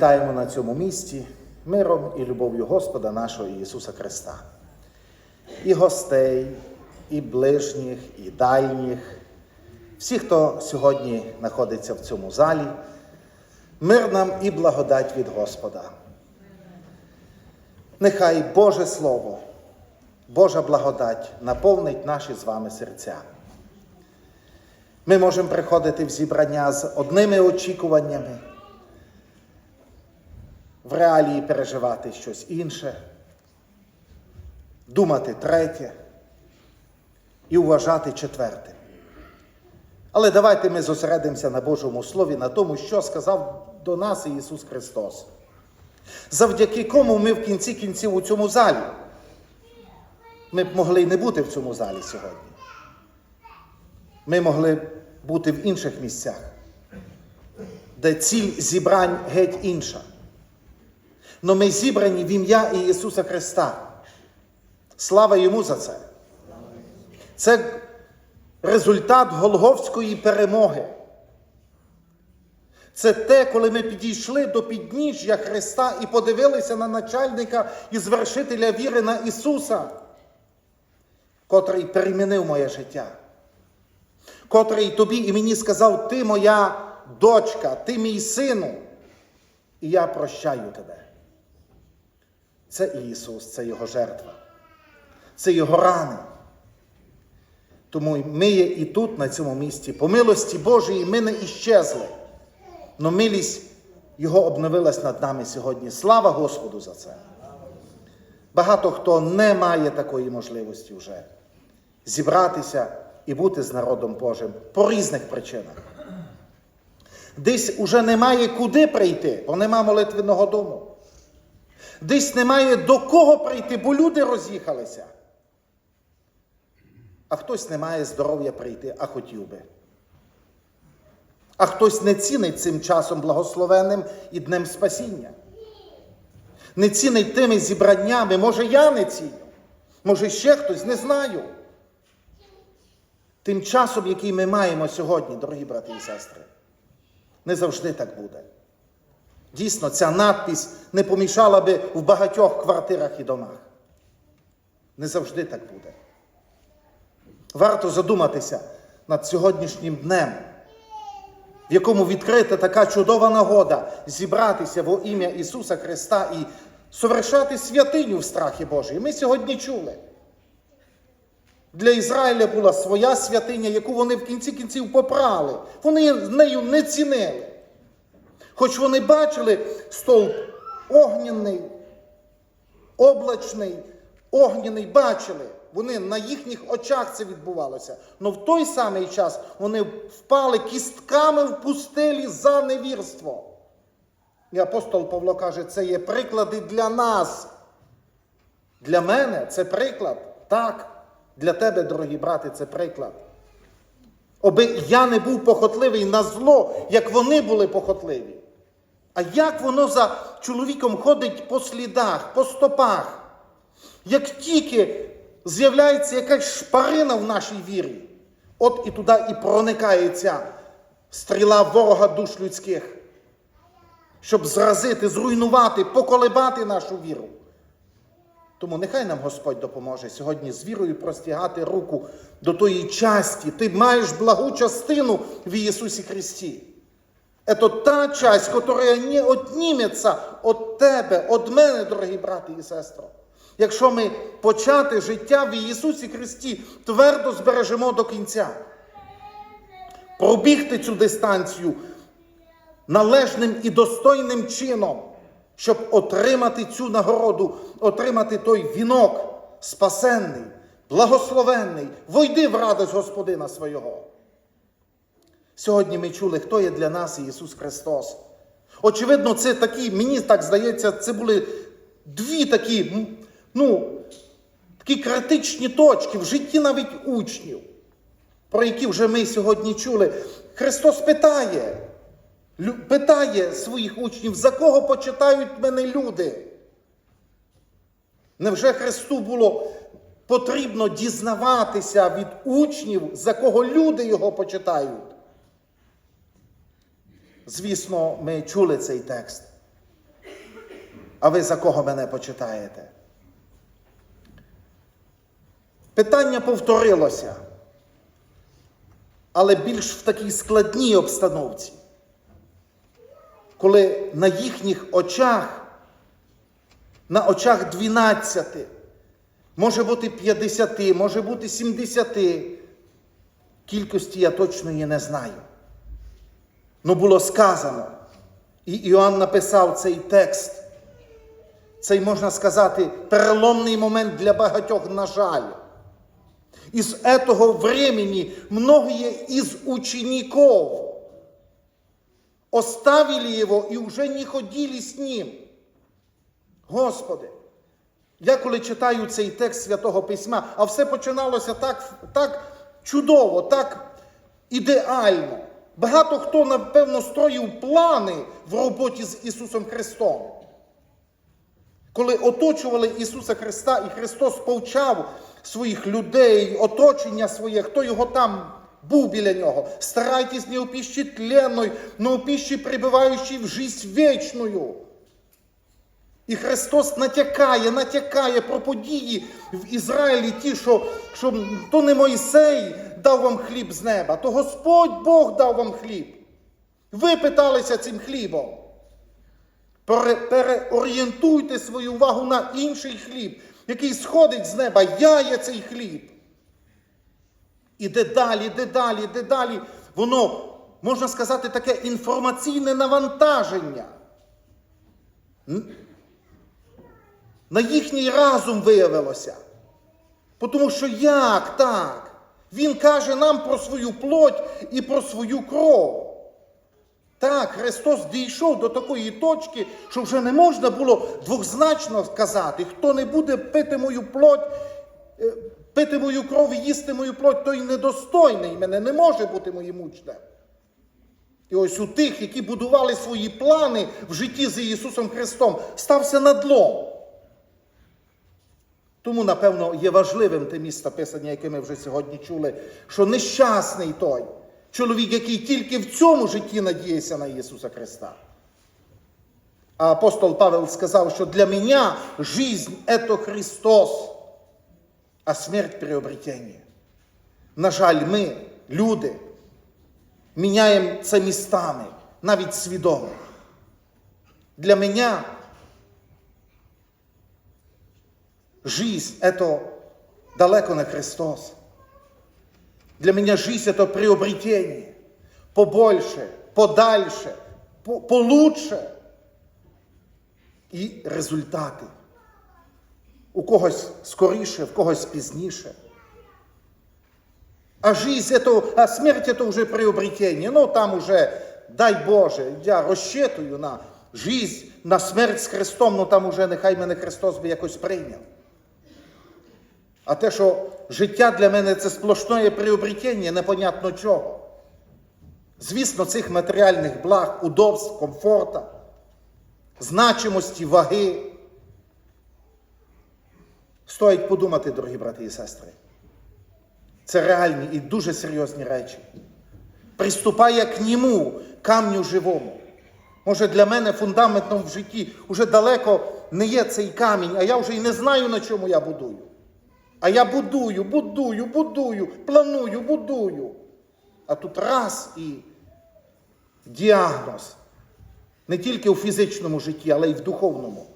Вітаємо на цьому місці миром і любов'ю Господа нашого Ісуса Христа. І гостей, і ближніх, і дальніх, всі, хто сьогодні знаходиться в цьому залі, мир нам і благодать від Господа. Нехай Боже Слово, Божа благодать наповнить наші з вами серця. Ми можемо приходити в зібрання з одними очікуваннями в реалії переживати щось інше, думати третє і вважати четверте. Але давайте ми зосередимося на Божому Слові, на тому, що сказав до нас Ісус Христос. Завдяки кому ми в кінці кінців у цьому залі. Ми б могли й не бути в цьому залі сьогодні. Ми могли бути в інших місцях, де ціль зібрань геть інша. Но ми зібрані в ім'я Ісуса Христа. Слава йому за це. Це результат Голговської перемоги. Це те, коли ми підійшли до підніжжя Христа і подивилися на начальника і звершителя віри на Ісуса, котрий перемінив моє життя, котрий тобі і мені сказав, ти моя дочка, ти мій сину, і я прощаю тебе. Це Ісус, це Його жертва, це Його рани. Тому ми є і тут, на цьому місці, по милості Божої, ми не іщезли. Но милість Його обновилась над нами сьогодні. Слава Господу за це. Багато хто не має такої можливості вже зібратися і бути з народом Божим по різних причинах. Десь уже немає куди прийти, бо нема молитвеного дому. Десь немає до кого прийти, бо люди роз'їхалися. А хтось не має здоров'я прийти, а хотів би. А хтось не цінить цим часом благословенним і днем спасіння. Не цінить тими зібраннями, може, я не ціню, може ще хтось, не знаю. Тим часом, який ми маємо сьогодні, дорогі брати і сестри, не завжди так буде. Дійсно, ця надпись не помішала би в багатьох квартирах і домах. Не завжди так буде. Варто задуматися над сьогоднішнім днем, в якому відкрита така чудова нагода зібратися во ім'я Ісуса Христа і совершати святиню в страхі Божій. Ми сьогодні чули. Для Ізраїля була своя святиня, яку вони в кінці кінців попрали. Вони нею не цінили. Хоч вони бачили стовп огняний, облачний, огняний бачили. Вони на їхніх очах це відбувалося. Но в той самий час вони впали кістками в пустелі за невірство. І апостол Павло каже, це є приклади для нас. Для мене це приклад. Так. Для тебе, дорогі брати, це приклад. Оби я не був похотливий на зло, як вони були похотливі. А як воно за чоловіком ходить по слідах, по стопах? Як тільки з'являється якась шпарина в нашій вірі, от і туди і проникає ця стріла ворога душ людських, щоб зразити, зруйнувати, поколебати нашу віру. Тому нехай нам Господь допоможе сьогодні з вірою простягати руку до тої часті. Ти маєш благу частину в Ісусі Христі. Это та часть, которая не отніметься від тебе, від мене, дорогі брати і сестри. Якщо ми почати життя в Ісусі Христі твердо збережемо до кінця, пробігти цю дистанцію належним і достойним чином, щоб отримати цю нагороду, отримати той вінок спасенний, благословенний, войди в радость Господина свого. Сьогодні ми чули, хто є для нас Ісус Христос. Очевидно, це такі, мені так здається, це були дві такі, ну, такі критичні точки в житті навіть учнів, про які вже ми сьогодні чули. Христос питає, питає своїх учнів, за кого почитають мене люди? Невже Христу було потрібно дізнаватися від учнів, за кого люди його почитають? Звісно, ми чули цей текст. а ви за кого мене почитаєте? Питання повторилося, але більш в такій складній обстановці, коли на їхніх очах, на очах 12, може бути 50, може бути 70, кількості я точно її не знаю. Ну було сказано, і Іоанн написав цей текст. Цей, можна сказати, переломний момент для багатьох, на жаль. Из этого времени многие из учеников оставили его и уже не ходили з ним. Господи, я коли читаю цей текст Святого Письма, а все починалося так, так чудово, так ідеально. Багато хто, напевно, строїв плани в роботі з Ісусом Христом. Коли оточували Ісуса Христа, і Христос повчав своїх людей, оточення своє, хто його там був біля нього. Старайтесь не у пищі тленної, но у пищі прибиваючій в жизнь вічною. І Христос натякає, натякає про події в Ізраїлі ті, що, що то не Мойсей дав вам хліб з неба, то Господь Бог дав вам хліб. Ви питалися цим хлібом. Переорієнтуйте свою увагу на інший хліб, який сходить з неба. Я є цей хліб. І дедалі, дедалі, дедалі, воно, можна сказати, таке інформаційне навантаження. На їхній разум виявилося. Тому що як так? Він каже нам про свою плоть і про свою кров. Так, Христос дійшов до такої точки, що вже не можна було двозначно сказати, хто не буде пити мою плоть, е, пити мою кров і їсти мою плоть, той недостойний мене, не може бути моїм учнем. І ось у тих, які будували свої плани в житті з Ісусом Христом, стався надлом. Тому, напевно, є важливим те місце писання, яке ми вже сьогодні чули, що нещасний той чоловік, який тільки в цьому житті надіється на Ісуса Христа. А апостол Павел сказав, що для мене жизнь – это Христос, а смерть – приобретення. На жаль, ми, люди, міняємо це містами, навіть свідомо. Для мене жизнь – это далеко не Христос. Для меня жизнь – это приобретение. Побольше, подальше, по- получше. І результати. У когось скоріше, в когось пізніше. А жизнь это, а смерть это уже приобретение. Ну там уже, дай Боже, я розчитую на жизнь, на смерть з Христом, ну там уже нехай мене Христос би якось прийняв. А те, що життя для мене це сплошне приобретення, непонятно чого. Звісно, цих матеріальних благ, удобств, комфорта, значимості, ваги. Стоїть подумати, дорогі брати і сестри. Це реальні і дуже серйозні речі. Приступає к ньому, камню живому. Може, для мене фундаментом в житті уже далеко не є цей камінь, а я вже й не знаю, на чому я будую. А я будую, будую, будую, планую, будую. А тут раз і діагноз. Не тільки у фізичному житті, але й в духовному.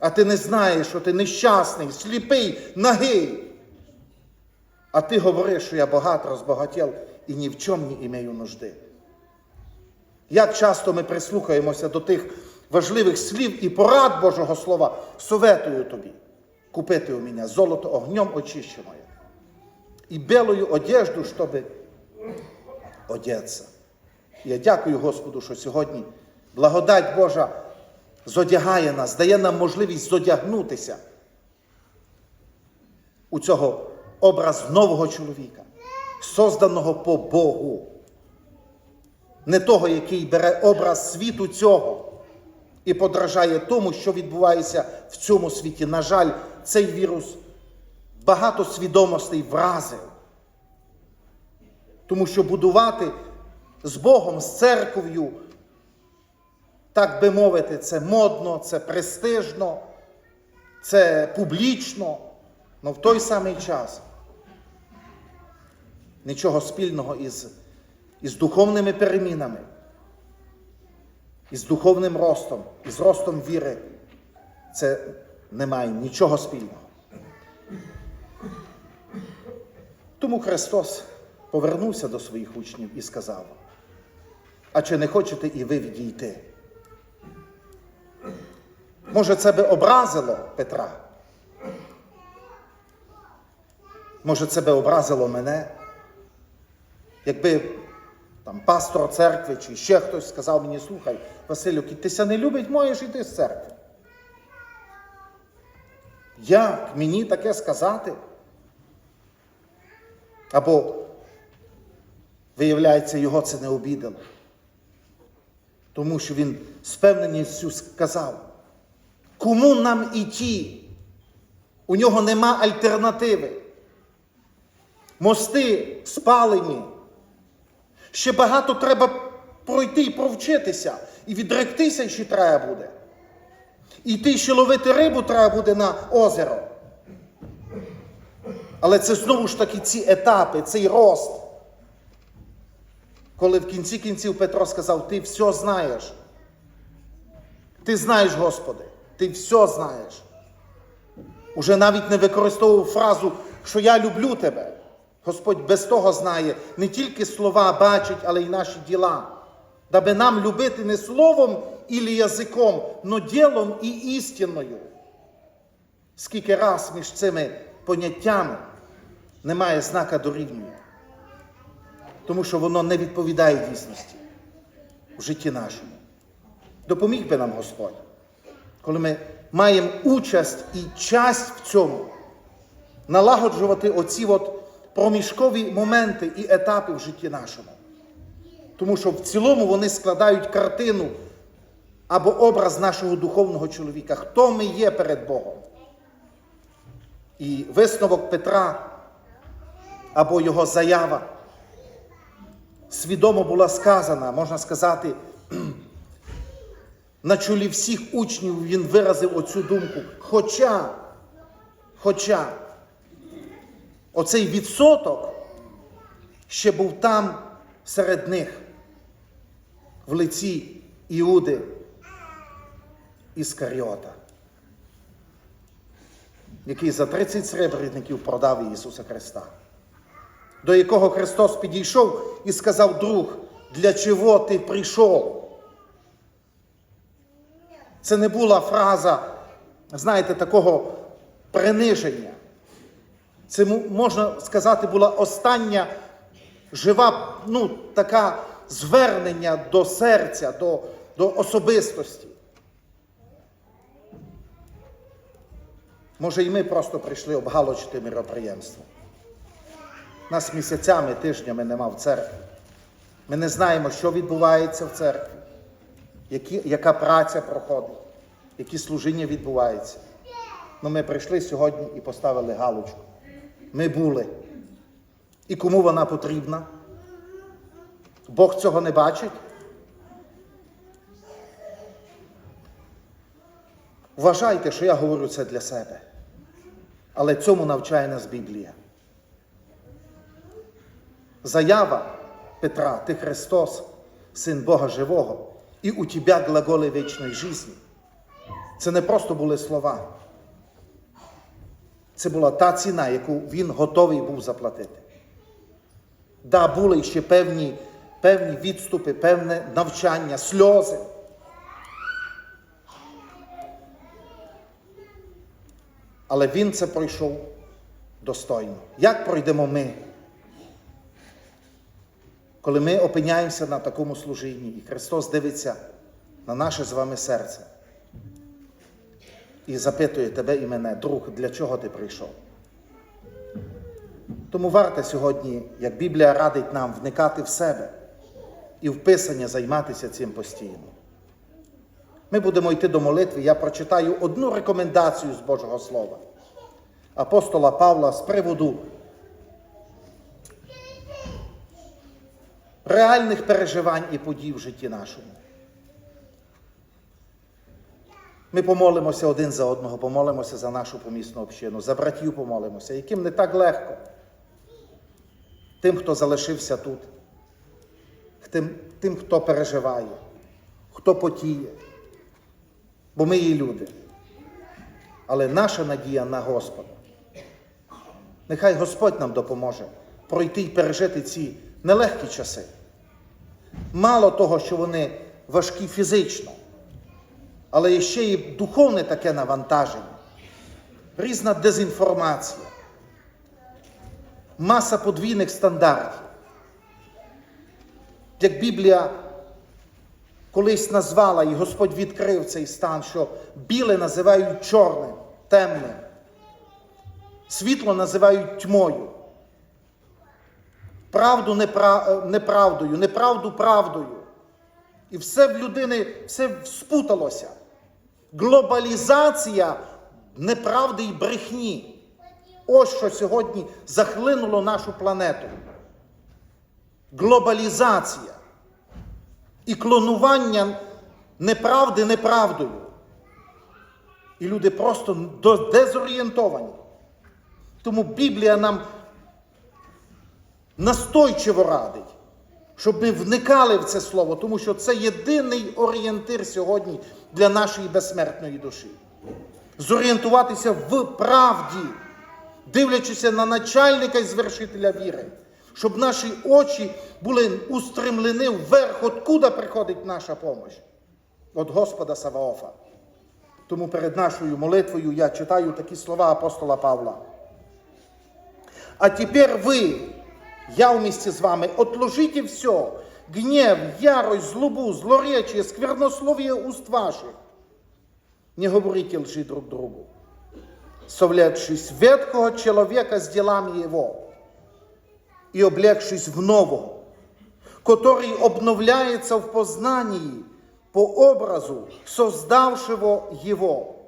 А ти не знаєш, що ти нещасний, сліпий, нагий. А ти говориш, що я багат, розбагатів і ні в чому не імею нужди. Як часто ми прислухаємося до тих важливих слів і порад Божого Слова, советую тобі купити у мене золото огнем очищеное і белую одежду, щоб одеться. Я дякую Господу, що сьогодні благодать Божа зодягає нас, дає нам можливість зодягнутися у цього образ нового чоловіка, созданого по Богу. Не того, який бере образ світу цього і подражає тому, що відбувається в цьому світі. На жаль, цей вірус багато свідомостей вразив. Тому що будувати з Богом, з церков'ю так би мовити, це модно, це престижно, це публічно, але в той самий час нічого спільного із, із духовними перемінами, із духовним ростом, із ростом віри. Це немає нічого спільного. Тому Христос повернувся до своїх учнів і сказав: А чи не хочете і ви відійти? Може, це би образило Петра? Може, це би образило мене? Якби там пастор церкви чи ще хтось сказав мені, слухай, Василю, тися не любить, можеш йти з церкви. Як мені таке сказати? Або, виявляється, його це не обідало. Тому що він з певненістю сказав, кому нам іти? У нього нема альтернативи. Мости спалені. Ще багато треба пройти і провчитися. І відректися ще треба буде. І йти ще ловити рибу треба буде на озеро. Але це знову ж таки ці етапи, цей рост. Коли в кінці кінців Петро сказав, ти все знаєш. Ти знаєш, Господи, ти все знаєш. Уже навіть не використовував фразу, що я люблю тебе. Господь без того знає, не тільки слова бачить, але й наші діла. Даби нам любити не словом і язиком, но ділом і істинною. Скільки раз між цими поняттями немає знака дорівнює. Тому що воно не відповідає дійсності в житті нашому. Допоміг би нам Господь, коли ми маємо участь і часть в цьому, налагоджувати оці от проміжкові моменти і етапи в житті нашому. Тому що в цілому вони складають картину або образ нашого духовного чоловіка, хто ми є перед Богом. І висновок Петра або його заява свідомо була сказана, можна сказати, на чолі всіх учнів він виразив оцю думку. Хоча, хоча оцей відсоток ще був там серед них, в лиці Іуди Іскаріота, який за 30 сребреників продав Ісуса Христа, до якого Христос підійшов і сказав, друг, для чого ти прийшов? Це не була фраза, знаєте, такого приниження. Це можна сказати, була остання жива, ну, така звернення до серця, до, до особистості. Може, і ми просто прийшли обгалочити міроприємство. Нас місяцями, тижнями нема в церкві. Ми не знаємо, що відбувається в церкві, які, яка праця проходить, які служіння відбуваються. Ну, ми прийшли сьогодні і поставили галочку. Ми були. І кому вона потрібна? Бог цього не бачить? Вважайте, що я говорю це для себе. Але цьому навчає нас Біблія. Заява Петра, ти Христос, Син Бога Живого, і у тебе глаголи вічної житті. Це не просто були слова. Це була та ціна, яку він готовий був заплатити. Да, були ще певні, певні відступи, певне навчання, сльози. Але він це пройшов достойно. Як пройдемо ми? Коли ми опиняємося на такому служінні, і Христос дивиться на наше з вами серце і запитує тебе і мене, друг, для чого ти прийшов? Тому варто сьогодні, як Біблія радить нам, вникати в себе і в Писання займатися цим постійно. Ми будемо йти до молитви. Я прочитаю одну рекомендацію з Божого Слова апостола Павла з приводу реальних переживань і подій в житті нашому. Ми помолимося один за одного, помолимося за нашу помісну общину, за братів помолимося, яким не так легко. Тим, хто залишився тут, тим, тим, хто переживає, хто потіє. Бо ми є люди. Але наша надія на Господа. Нехай Господь нам допоможе пройти і пережити ці нелегкі часи. Мало того, що вони важкі фізично, але ще й духовне таке навантаження, різна дезінформація, маса подвійних стандартів. Як Біблія колись назвала, і Господь відкрив цей стан, що біле називають чорним, темним, світло називають тьмою, правду непра- неправдою, неправду правдою. І все в людини все спуталося. Глобалізація неправди і брехні. Ось що сьогодні захлинуло нашу планету. Глобалізація і клонування неправди неправдою. І люди просто дезорієнтовані. Тому Біблія нам настойчиво радить, щоб ми вникали в це слово, тому що це єдиний орієнтир сьогодні для нашої безсмертної душі. Зорієнтуватися в правді, дивлячися на начальника і звершителя віри, щоб наші очі були устремлені вверх, откуда приходить наша помощь. От Господа Саваофа. Тому перед нашою молитвою я читаю такі слова апостола Павла. А теперь вы, я вместе с вами, отложите все, гнев, ярость, злобу, злоречие, сквернословие уст ваших. Не говорите лжи друг другу, совлечись ветхого человека с делами его и облегшись в нового, который обновляется в познании по образу создавшего его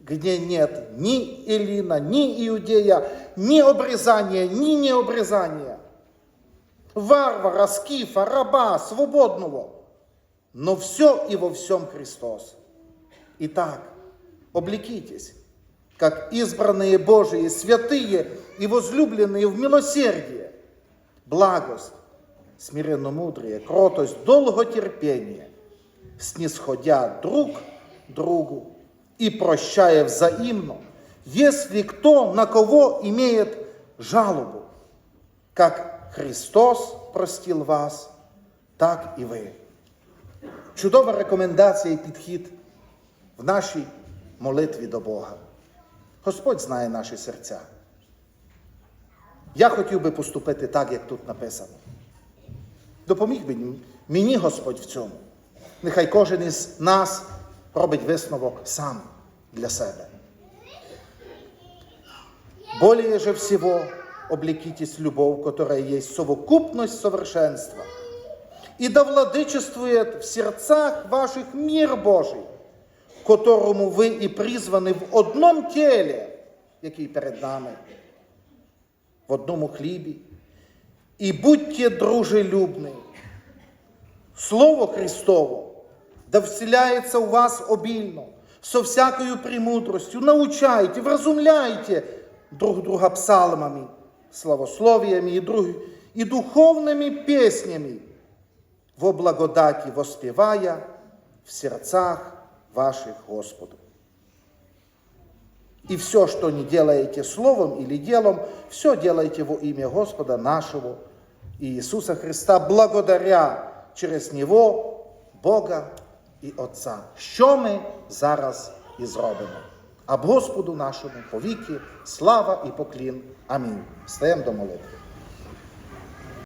где нет ни Элина, ни Иудея, ни обрезания, ни необрезания, варвара, скифа, раба, свободного, но все и во всем Христос. Итак, облекитесь, как избранные Божии, святые и возлюбленные в милосердие, благость, смиренно-мудрее, кротость, долготерпение, снисходя друг другу и прощая взаимно, если кто на кого имеет жалобу, как Христос простил вас, так і ви. Чудова рекомендація і підхід в нашій молитві до Бога. Господь знає наші серця. Я хотів би поступити так, як тут написано. Допоміг би мені Господь в цьому. Нехай кожен із нас робить висновок сам для себе. Более же всего облекитесь в любовь, которая есть совокупность совершенства, и да владычествует в сердцах ваших мир Божий, которому ви і призвані в одному тілі, який перед нами, в одному хлібі, і будьте дружелюбні. Слово Христово да вселяется у вас обильно, со всякою премудростью, научайте, вразумляйте друг друга псалмами, славословиями и, друг, и духовными песнями, во благодати воспевая в сердцах ваших Господу. И все, что не делаете словом или делом, все делайте во имя Господа нашего Иисуса Христа, благодаря через Него Бога і Отця. Що ми зараз і зробимо? А Господу нашому повіки слава і поклін. Амінь. Стаємо до молитви.